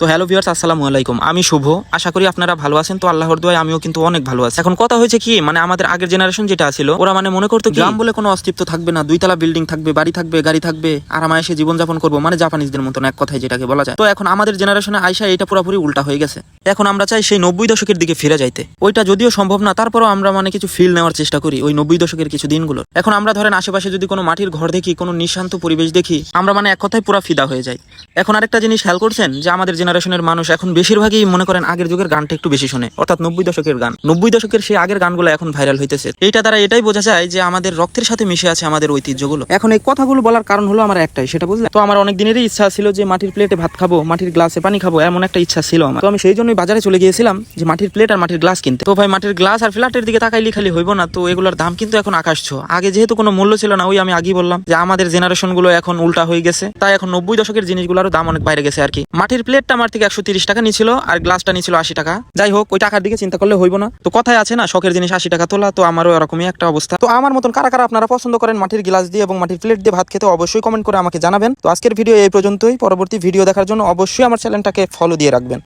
তো hello viewers, আসসালামু আলাইকুম। আমি শুভ। আশা করি আপনারা ভালো আছেন। তো আল্লাহর দোয়ায় আমিও কিন্তু অনেক ভালো আছি। এখন কথা হয়েছে কি মানে আমাদের আগের জেনারেশন যেটা ছিল, ওরা মানে মনে করতো গ্রাম বলে কোনো অস্তিত্ব থাকবে না, দুইতলা বিল্ডিং থাকবে, বাড়ি থাকবে, গাড়ি থাকবে আরামায়েসে জীবনযাপন করব মানে জাপানিজদের মতন এক কথায় যেটাকে বলা যায়। তো এখন আমাদের জেনারেশনে আইসা এটা পুরোপুরি উল্টা হয়ে গেছে। এখন আমরা চাই সেই নব্বই দশকের দিকে ফিরে যাইতে। ওইটা যদিও সম্ভব না, তারপরও আমরা মানে কিছু ফিল নেওয়ার চেষ্টা করি ওই নব্বই দশকের কিছু দিনগুলো এখন আমরা ধরেন আশেপাশে যদি কোনো মাটির ঘর দেখি, কোনো নিঃশান্ত পরিবেশ দেখি, আমরা মানে এক কথায় পুরো ফিদা হয়ে যাই। এখন আরেকটা জিনিস খেয়াল করছেন যে আমাদের জেনারেশনের মানুষ এখন বেশিরভাগই মনে করেন আগের যুগের গানটা একটু বেশি শোনে, অর্থাৎ নব্বই দশকের গান। নব্বই দশকের সেই আগের গানগুলো এখন ভাইরাল হইতেছে। এইটা দ্বারা এটাই বোঝা যায় যে আমাদের রক্তের সাথে মিশে আছে আমাদের ঐতিহ্যগুলো। এখন এই কথাগুলো বলার কারণ হলো আমার একটাই, সেটা বুঝলে? তো আমার অনেক দিনেরই ইচ্ছা ছিল যে মাটির প্লেটে ভাত খাব, মাটির গ্লাসে পানি খাব, এমন একটা ইচ্ছা ছিল আমার। তো আমি সেই জন্যই বাজারে চলে গিয়েছিলাম যে মাটির প্লেট আর মাটির গ্লাস কিনতে। তো ভাই, মাটির গ্লাস আর ফ্ল্যাটের দিকে তাকাইলি খালি হইব না, তো এগুলোর দাম কিন্তু এখন আকাশ ছো আগে যেহেতু কোনো মূল্য ছিল না, ওই আমি আগেই বললাম যে আমাদের জেনারেশনগুলো এখন উল্টা হয়ে গেছে। তাই এখন নব্বই দশকের জিনিসগুলোর দাম অনেক বাইরে গেছে আর কি। মাটির প্লেটটা আমার থেকে একশো তিরিশ টাকা নিয়েছিল আর গ্লাসটা নিয়েছিল আশি টাকা। যাই হোক, ওই টাকার দিকে চিন্তা করলে হইব না। তো কথায় আছে না, শখের জিনিস আশি টাকা তোলা, তো আমারও এরকমই একটা অবস্থা। তো আমার মতন কারা কারা আপনারা পছন্দ করেন মাটির গ্লাস দিয়ে এবং মাটির প্লেট দিয়ে ভাত খেতে অবশ্যই কমেন্ট করে আমাকে জানাবেন। তো আজকের ভিডিও এই পর্যন্তই। পরবর্তী ভিডিও দেখার জন্য অবশ্যই আমার চ্যানেলটাকে ফলো দিয়ে রাখবেন।